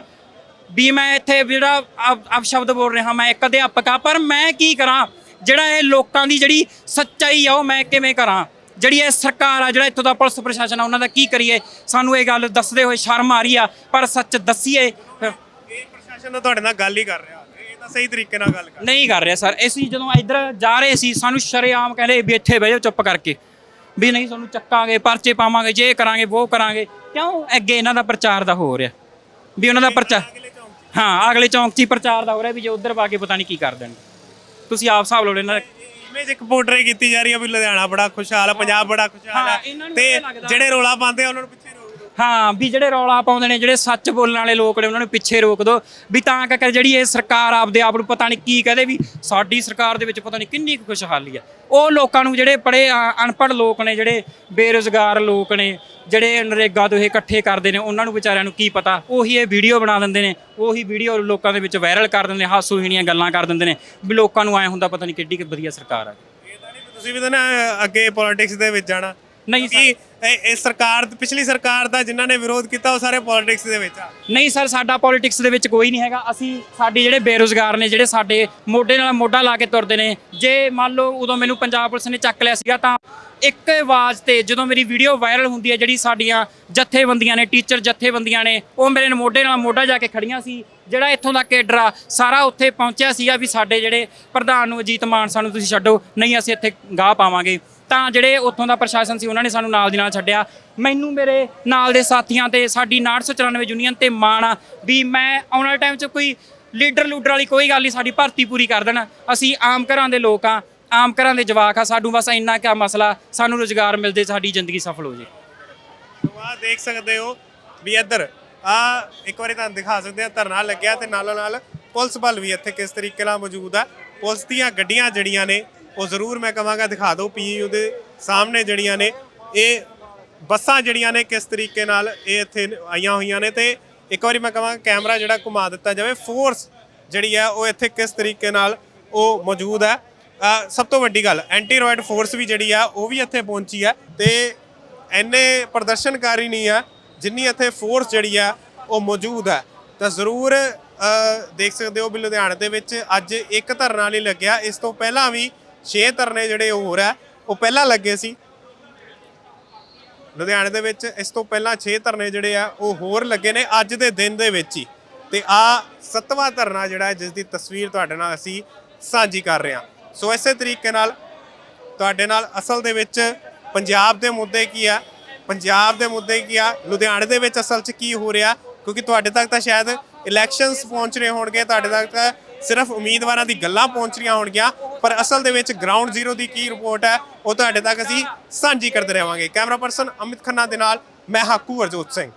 ਵੀ ਮੈਂ ਇੱਥੇ ਜਿਹੜਾ ਆਪ ਸ਼ਬਦ ਬੋਲ ਰਿਹਾ, ਮੈਂ ਇੱਕ ਅਧਿਆਪਕ ਆ ਪਰ ਮੈਂ ਕੀ ਕਰਾਂ? ਜਿਹੜਾ ਇਹ ਲੋਕਾਂ ਦੀ ਜਿਹੜੀ ਸੱਚਾਈ ਆ, ਉਹ ਮੈਂ ਕਿਵੇਂ ਕਰਾਂ? ਜਿਹੜੀ ਇਹ ਸਰਕਾਰ ਆ, ਜਿਹੜਾ ਇੱਥੋਂ ਦਾ ਪੁਲਿਸ ਪ੍ਰਸ਼ਾਸਨ ਆ, ਉਹਨਾਂ ਦਾ ਕੀ ਕਰੀਏ? ਸਾਨੂੰ ਇਹ ਗੱਲ ਦੱਸਦੇ ਹੋਏ ਸ਼ਰਮ ਆ ਰਹੀ ਆ, ਪਰ ਸੱਚ ਦੱਸੀਏ ਪ੍ਰਸ਼ਾਸਨ ਤਾਂ ਤੁਹਾਡੇ ਨਾਲ ਗੱਲ ਹੀ ਕਰ ਰਿਹਾ। ਇਹ ਤਾਂ ਸਹੀ ਤਰੀਕੇ ਨਾਲ ਗੱਲ ਕਰ ਨਹੀਂ ਕਰ ਰਿਹਾ ਸਰ। ਅਸੀਂ ਜਦੋਂ ਇੱਧਰ ਜਾ ਰਹੇ ਸੀ ਸਾਨੂੰ ਸ਼ਰੇਆਮ ਕਹਿੰਦੇ ਵੀ ਇੱਥੇ ਬਹਿ ਜਾਓ ਚੁੱਪ ਕਰਕੇ। ਵੀ ਨਹੀਂ ਤੁਹਾਨੂੰ ਚੱਕਾਂਗੇ ਪਰਚੇ ਪਾਵਾਂਗੇ ਜੇ ਕਰਾਂਗੇ ਉਹ ਕਰਾਂਗੇ। ਕਿਉਂ? ਅੱਗੇ ਇਹਨਾਂ ਦਾ ਪ੍ਰਚਾਰ ਦਾ ਹੋ ਰਿਹਾ। ਵੀ ਉਹਨਾਂ ਦਾ ਪ੍ਰਚਾਰ ਹਾਂ ਅਗਲੇ ਚੌਂਕ 'ਚ ਹੀ ਪ੍ਰਚਾਰ ਦਾ ਹੋ ਰਿਹਾ ਵੀ ਜੇ ਉਧਰ ਪਾ ਕੇ ਪਤਾ ਨਹੀਂ ਕੀ ਕਰ ਦੇਣਗੇ ਤੁਸੀਂ ਆਪ ਹਿਸਾਬ ਲਓ ਇਹਨਾਂ ਦਾ। ਇਮੇਜ ਇੱਕ ਪੋਰਟਰੇ ਕੀਤੀ ਜਾ ਰਹੀ ਆ ਵੀ ਲੁਧਿਆਣਾ ਬੜਾ ਖੁਸ਼ਹਾਲ ਆ ਪੰਜਾਬ ਬੜਾ ਖੁਸ਼ਹਾਲ ਹਾਂ, ਆ ਤੇ ਜਿਹੜੇ ਰੋਲਾ ਪਾਉਂਦੇ ਆ ਉਹਨਾਂ ਨੂੰ ਪਿੱਛੇ ਹਾਂ, ਵੀ ਜਿਹੜੇ ਰੌਲਾ ਪਾਉਂਦੇ ਨੇ, ਜਿਹੜੇ ਸੱਚ ਬੋਲਣ ਵਾਲੇ ਲੋਕ ਨੇ, ਉਹਨਾਂ ਨੂੰ ਪਿੱਛੇ ਰੋਕ ਦਿਓ ਵੀ ਤਾਂ ਕਰਕੇ ਜਿਹੜੀ ਇਹ ਸਰਕਾਰ ਆਪਦੇ ਆਪ ਨੂੰ ਪਤਾ ਨਹੀਂ ਕੀ ਕਹਦੇ ਵੀ ਸਾਡੀ ਸਰਕਾਰ ਦੇ ਵਿੱਚ ਪਤਾ ਨਹੀਂ ਕਿੰਨੀ ਕੁ ਖੁਸ਼ਹਾਲੀ ਆ। ਉਹ ਲੋਕਾਂ ਨੂੰ ਜਿਹੜੇ ਪੜੇ ਅਨਪੜ੍ਹ ਲੋਕ ਨੇ, ਜਿਹੜੇ ਬੇਰੁਜ਼ਗਾਰ ਲੋਕ ਨੇ, ਜਿਹੜੇ ਨਰੇਗਾ ਤੋਂ ਇਹ ਇਕੱਠੇ ਕਰਦੇ ਨੇ, ਉਹਨਾਂ ਨੂੰ ਵਿਚਾਰਿਆਂ ਨੂੰ ਕੀ ਪਤਾ? ਉਹੀ ਇਹ ਵੀਡੀਓ ਬਣਾ ਦਿੰਦੇ ਨੇ, ਉਹੀ ਵੀਡੀਓ ਲੋਕਾਂ ਦੇ ਵਿੱਚ ਵਾਇਰਲ ਕਰ ਦਿੰਦੇ ਨੇ, ਹਾਸੂਹੀਣੀਆਂ ਗੱਲਾਂ ਕਰ ਦਿੰਦੇ ਨੇ, ਵੀ ਲੋਕਾਂ ਨੂੰ ਐ ਹੁੰਦਾ ਪਤਾ ਨਹੀਂ ਕਿੱਡੀ ਕਿ ਵਧੀਆ ਸਰਕਾਰ ਆ। ਇਹ ਤਾਂ ਨਹੀਂ, ਤੁਸੀਂ ਵੀ ਤਾਂ ਨਾ ਅੱਗੇ ਪੋਲਿਟਿਕਸ ਦੇ ਵਿੱਚ ਜਾਣਾ। ਨਹੀਂ ਸਰ ਕਿ ਇਹ ਇਹ ਸਰਕਾਰ ਪਿਛਲੀ ਸਰਕਾਰ ਦਾ ਜਿਨ੍ਹਾਂ ਨੇ ਵਿਰੋਧ ਕੀਤਾ ਉਹ ਸਾਰੇ ਪੋਲਿਟਿਕਸ ਦੇ ਵਿੱਚ ਆ। ਨਹੀਂ ਸਰ ਸਾਡਾ ਪੋਲਿਟਿਕਸ ਦੇ ਵਿੱਚ ਕੋਈ ਨਹੀਂ ਹੈਗਾ। ਅਸੀਂ ਸਾਡੇ ਜਿਹੜੇ ਬੇਰੁਜ਼ਗਾਰ ਨੇ ਜਿਹੜੇ ਸਾਡੇ ਮੋਢੇ ਨਾਲ ਮੋਢਾ ਲਾ ਕੇ ਤੁਰਦੇ ਨੇ ਜੇ ਮੰਨ ਲਓ ਉਦੋਂ ਮੈਨੂੰ ਪੰਜਾਬ ਪੁਲਿਸ ਨੇ ਚੱਕ ਲਿਆ ਸੀਗਾ ਤਾਂ ਇੱਕ ਆਵਾਜ਼ ਤੇ ਜਦੋਂ ਮੇਰੀ ਵੀਡੀਓ ਵਾਇਰਲ ਹੁੰਦੀ ਹੈ ਜਿਹੜੀ ਸਾਡੀਆਂ ਜਥੇਬੰਦੀਆਂ ਨੇ ਟੀਚਰ ਜਥੇਬੰਦੀਆਂ ਨੇ ਉਹ ਮੇਰੇ ਨਾਲ ਮੋਢੇ ਨਾਲ ਮੋਢਾ ਜਾ ਕੇ ਖੜੀਆਂ ਸੀ ਜਿਹੜਾ ਇੱਥੋਂ ਦਾ ਕੇਡਰ ਆ ਸਾਰਾ ਉੱਥੇ ਪਹੁੰਚਿਆ ਸੀਗਾ ਵੀ ਸਾਡੇ ਜਿਹੜੇ ਪ੍ਰਧਾਨ ਨੂੰ ਅਜੀਤ ਮਾਨ ਸਾਨੂੰ ਤੁਸੀਂ ਛੱਡੋ ਨਹੀਂ ਅਸੀਂ ਇੱਥੇ ਗਾਹ ਪਾਵਾਂਗੇ। ਤਾਂ ਜਿਹੜੇ ਉੱਥੋਂ ਦਾ ਪ੍ਰਸ਼ਾਸਨ ਸੀ, ਉਹਨਾਂ ਨੇ ਸਾਨੂੰ ਨਾਲ ਦੀ ਨਾਲ ਛੱਡਿਆ। ਮੈਨੂੰ ਮੇਰੇ ਨਾਲ ਦੇ ਸਾਥੀਆਂ ਤੇ ਸਾਡੀ 994 ਯੂਨੀਅਨ ਤੇ ਮਾਣ ਆ ਵੀ ਮੈਂ ਆਉਣ ਵਾਲੇ ਟਾਈਮ 'ਚ ਕੋਈ ਲੀਡਰ ਲੂਡਰ ਵਾਲੀ ਕੋਈ ਗੱਲ ਨਹੀਂ, ਸਾਡੀ ਭਰਤੀ ਪੂਰੀ ਕਰ ਦੇਣਾ। ਅਸੀਂ ਆਮ ਘਰਾਂ ਦੇ ਲੋਕ ਆ, ਆਮ ਘਰਾਂ ਦੇ ਜਵਾਕ ਆ ਸਾਨੂੰ ਬਸ ਇੰਨਾ ਕਿਆ ਮਸਲਾ, ਸਾਨੂੰ ਰੋਜ਼ਗਾਰ ਮਿਲ ਜੇ ਸਾਡੀ ਜ਼ਿੰਦਗੀ ਸਫਲ ਹੋ ਜੇ। ਆ ਦੇਖ ਸਕਦੇ ਹੋ ਵੀ ਇੱਧਰ, ਆ ਇੱਕ ਵਾਰੀ ਤੁਹਾਨੂੰ ਦਿਖਾ ਸਕਦੇ ਆ, ਧਰਨਾ ਲੱਗਿਆ ਤੇ ਨਾਲੋਂ ਨਾਲ ਪੁਲਿਸ ਬਲ ਵੀ ਇੱਥੇ ਕਿਸ ਤਰੀਕੇ ਨਾਲ ਮੌਜੂਦ ਆ। ਪੁਲਿਸ ਦੀਆਂ ਗੱਡੀਆਂ ਜਿਹੜੀਆਂ ਨੇ ਉਹ ਜ਼ਰੂਰ ਮੈਂ ਕਹਾਂਗਾ ਦਿਖਾ ਦਿਓ ਪੀਯੂ ਦੇ ਸਾਹਮਣੇ ਜਿਹੜੀਆਂ ਨੇ। ਇਹ ਬੱਸਾਂ ਜਿਹੜੀਆਂ ਨੇ ਕਿਸ ਤਰੀਕੇ ਨਾਲ ਇਹ ਇੱਥੇ ਆਈਆਂ ਹੋਈਆਂ ਨੇ ਤੇ ਇੱਕ ਵਾਰੀ ਮੈਂ ਕਹਾਂਗਾ ਕੈਮਰਾ ਜਿਹੜਾ ਘੁਮਾ ਦਿੱਤਾ ਜਾਵੇ। ਫੋਰਸ ਜਿਹੜੀ ਹੈ ਉਹ ਇੱਥੇ ਕਿਸ ਤਰੀਕੇ ਨਾਲ ਉਹ ਮੌਜੂਦ ਹੈ। ਸਭ ਤੋਂ ਵੱਡੀ ਗੱਲ ਐਂਟੀ ਰੋਇਡ ਫੋਰਸ ਵੀ ਜਿਹੜੀ ਆ, ਉਹ ਵੀ ਇੱਥੇ ਪਹੁੰਚੀ ਆ ਤੇ ਇੰਨੇ ਪ੍ਰਦਰਸ਼ਨਕਾਰੀ ਨਹੀਂ ਆ ਜਿੰਨੀ ਇੱਥੇ ਫੋਰਸ ਜਿਹੜੀ ਆ, ਉਹ ਮੌਜੂਦ ਹੈ। ਤਾਂ ਜ਼ਰੂਰ ਦੇਖ ਸਕਦੇ ਹੋ ਵੀ ਲੁਧਿਆਣੇ ਦੇ ਵਿੱਚ ਅੱਜ ਇੱਕ ਧਰਨਾ ਨਹੀਂ ਲੱਗਿਆ। ਇਸ ਤੋਂ ਪਹਿਲਾਂ ਵੀ 6 ਧਰਨੇ ਜਿਹੜੇ ਹੋਰ ਹੈ ਉਹ ਪਹਿਲਾਂ ਲੱਗੇ ਸੀ। ਲੁਧਿਆਣੇ ਦੇ ਵਿੱਚ ਇਸ ਤੋਂ ਪਹਿਲਾਂ 6 ਧਰਨੇ ਜਿਹੜੇ ਆ, ਉਹ ਹੋਰ ਲੱਗੇ ਨੇ ਅੱਜ ਦੇ ਦਿਨ ਦੇ ਵਿੱਚ ਹੀ। ਤੇ ਆ ਸੱਤਵਾਂ ਧਰਨਾ ਜਿਹੜਾ ਜਿਸ ਦੀ ਤਸਵੀਰ ਤੁਹਾਡੇ ਨਾਲ ਅਸੀਂ ਸਾਂਝੀ ਕਰ ਰਹੇ ਹਾਂ। ਸੋ ਇਸੇ ਤਰੀਕੇ ਨਾਲ ਤੁਹਾਡੇ ਨਾਲ ਅਸਲ ਦੇ ਵਿੱਚ ਪੰਜਾਬ ਦੇ ਮੁੱਦੇ ਕੀ ਆ, ਪੰਜਾਬ ਦੇ ਮੁੱਦੇ ਕੀ ਆ, ਲੁਧਿਆਣੇ ਦੇ ਵਿੱਚ ਅਸਲ 'ਚ ਕੀ ਹੋ ਰਿਹਾ, ਕਿਉਂਕਿ ਤੁਹਾਡੇ ਤੱਕ ਤਾਂ ਸ਼ਾਇਦ ਇਲੈਕਸ਼ਨਸ ਪਹੁੰਚ ਰਹੇ ਹੋਣਗੇ, ਤੁਹਾਡੇ ਤੱਕ ਤਾਂ ਸਿਰਫ ਉਮੀਦਵਾਰਾਂ ਦੀ ਗੱਲਾਂ ਪਹੁੰਚ ਰਹੀਆਂ ਹੋਣਗੀਆਂ, ਪਰ ਅਸਲ ਦੇ ਵਿੱਚ ਗਰਾਊਂਡ ਜ਼ੀਰੋ ਦੀ ਕੀ ਰਿਪੋਰਟ ਹੈ, ਉਹ ਤੁਹਾਡੇ ਤੱਕ ਅਸੀਂ ਸਾਂਝੀ ਕਰਦੇ ਰਹਾਂਗੇ। ਕੈਮਰਾ ਪਰਸਨ ਅਮਿਤ ਖੰਨਾ ਦੇ ਨਾਲ, ਮੈਂ ਹਾਕੂ ਹਰਜੋਤ ਸਿੰਘ।